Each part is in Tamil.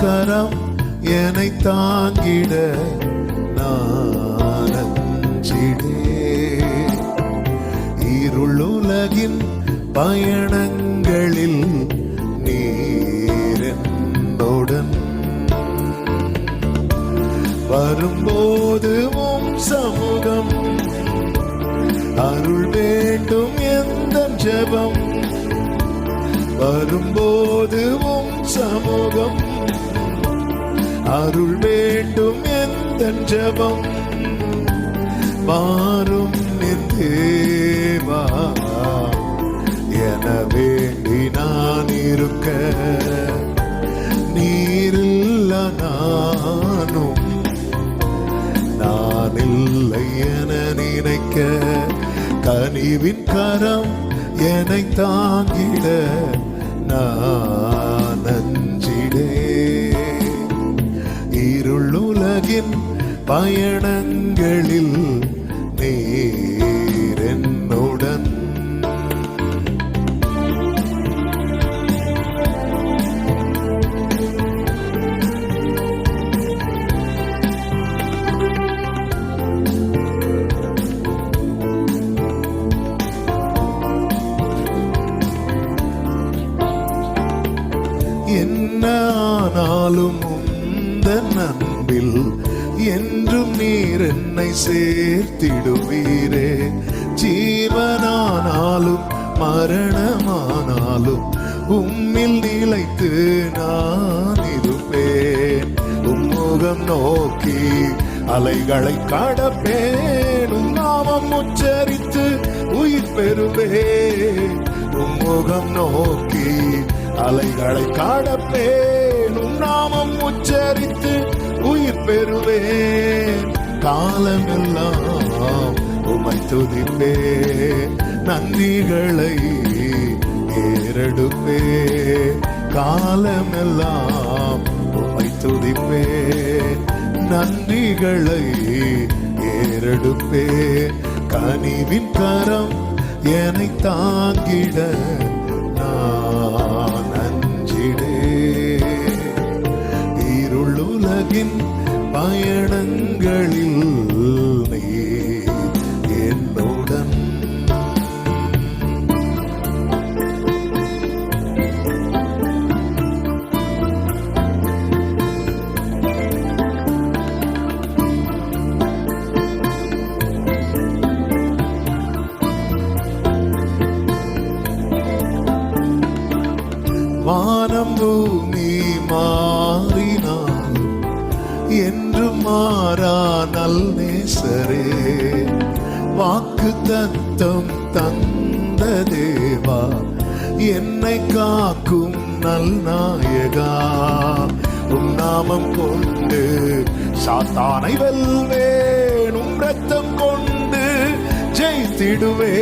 கரம் என்னை தாங்கிட நான் அஞ்சிடே. இருளுலகின் பயணங்களில் நீரென்னுடன் வரும்போது உம் சமூகம் அருள் வேண்டும் எந்த ஜபம்? வரும்போது உம் சமூகம் அருள் வேண்டும் எந்த ஜபம்? மாறும் தேவா. என வேண்டி நான் இருக்க நீரில்ல நானும். நான் இல்லை என நினைக்க கனிவின் கரம் என்னை தாங்கிட. நான் உலகின் பயணங்களில் நீர் என்னுடன் என்ன அன்பில் என்றும் நீர் என்னை சேர்த்திடுவீரே. ஜீவனானாலும் மரணமானாலும் உம்மில் நிலைத்து நான் இருப்பேன். உம்முகம் நோக்கி அலைகளை கடப்பேன். உம் நாமம் உச்சரித்து உயிர் பெறுவேன். உம்முகம் நோக்கி அலைகளை காடப்பேன். உம் நாமம் உச்சரித்து உயிர் பெறுவேன். காலமெல்லாம் உமை துதிப்பே நந்திகளை ஏறெடுப்பே காலமெல்லாம் உமை துதிப்பே நன்றிகளை ஏறெடுப்பே கனிவின் கரம் என்னை தாங்கிட வானம் பூமி மாறினாலும் என்று மாறா நல் நேசரே வாக்கு தத்தம் தந்த தேவா என்னை காக்கும் நல் நாயகா. உம் நாமம் கொண்டு சாத்தானை வெல்வேன் உம் ரத்தம் கொண்டு ஜெயித்திடுவே.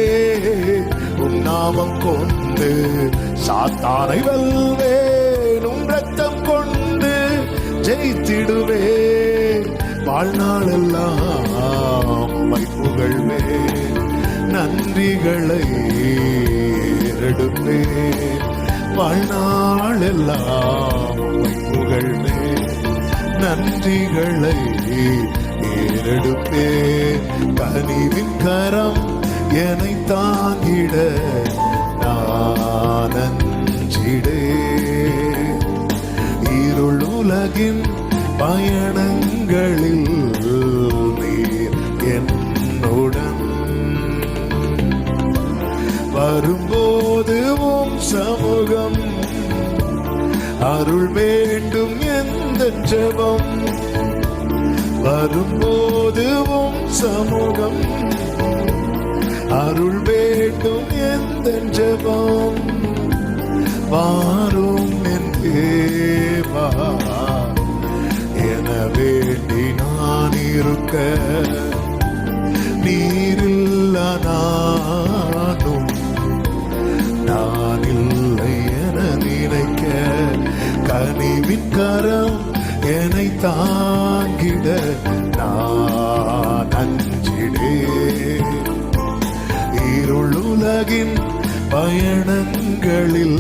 உம் நாமம் கொண்டு சாத்தானை வெல்வேன் ரத்தம் கொண்டு ஜெயித்திடுவே வாழ்நாளெல்லாம் உம்மை புகழ்வேன். நன்றிகளை எடுப்பே வாழ்நாளெல்லாம் உம்மை நன்றிகளை ஏறெடுப்பே கனிவின் கரம் என்னை தாங்கிட நான் இருள் உலகின் பயணங்களில் நீர் என்னுடன். வரும்போது உம் சமூகம் அருள் வேண்டும் எந்த வரும்போது உம் சமூகம் அருள் வேண்டும் எந்த ஜபம்? வாரும் என் தேவா. என வேண்டி நான் இருக்க நீரில்ல நானும் நான் இல்லை என நினைக்க கனிவின் கரம் என்னை தாங்கிட நான் பயணங்களில்